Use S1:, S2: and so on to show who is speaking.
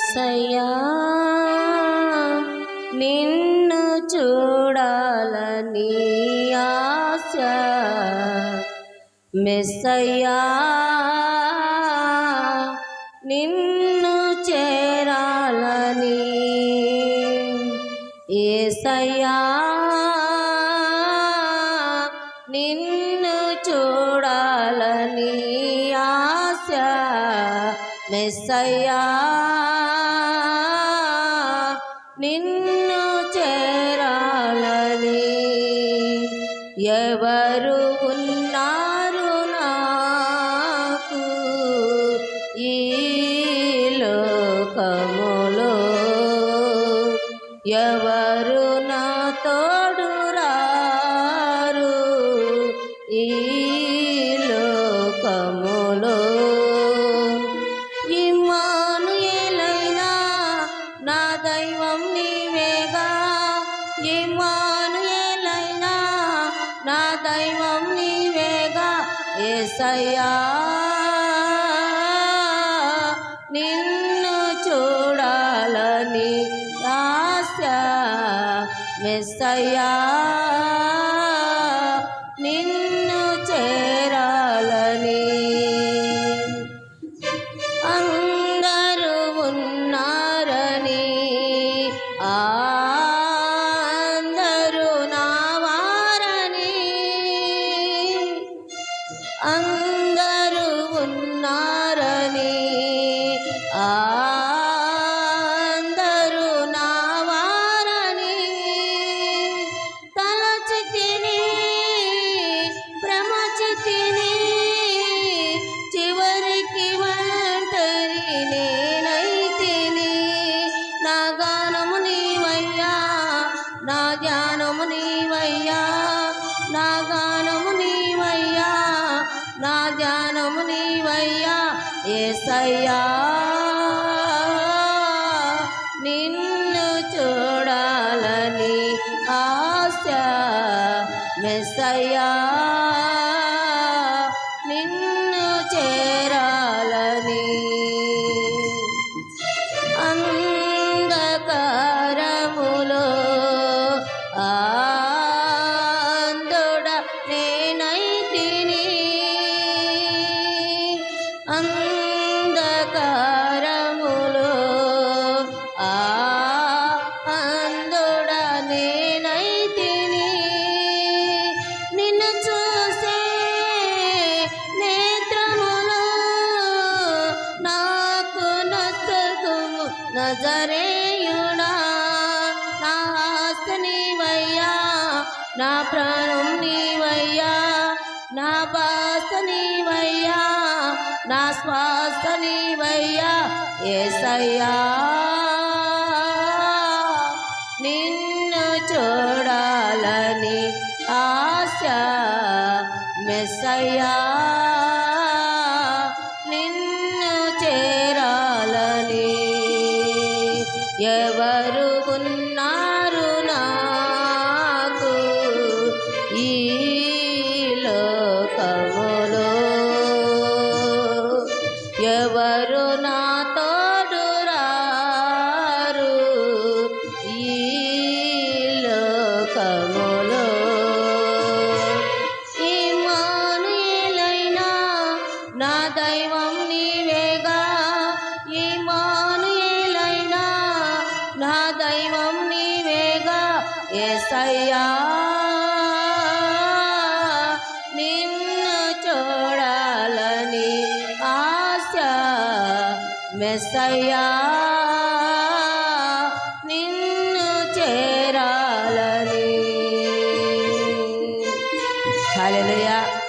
S1: మెస్సయ్యా నిన్ను చూడాలని ఆశ. మెస్సయ్యా నిన్ను చేరాలని ఏసయ్యా నిన్ను చూడాలని ఆశ. మెస్సయ్యా నిన్ను చేరాలని ఎవరు ఉన్నారు నాకు ఈ లోకములో? ఎవరు ఏసయ్యా నిన్ను చూడాలని ఆశ మెస్సయ్యా. ధ్యానము నీవయ్యా ఏసయ్యా. నిన్ను చూడాలని ఆశ మెస్సయ్యా నా ప్రాణం నీవయ్యా నా బాస నీవయ్యా నా శ్వాస నీవయ్యా ఏసయ్యా. నిన్ను చూడాలని ఆశ మెస్సయ్యా. లోకములో ఎవరు నా తోడు రారు ఈ లోకములో? ఇమానుయేలైనా నా దైవం నీవేగా? ఇమానుయేలైనా నా దైవం నీవేగా? ఏసయ్యా మెస్సయ్యా నిన్ను చేరాలని. హల్లెలూయా.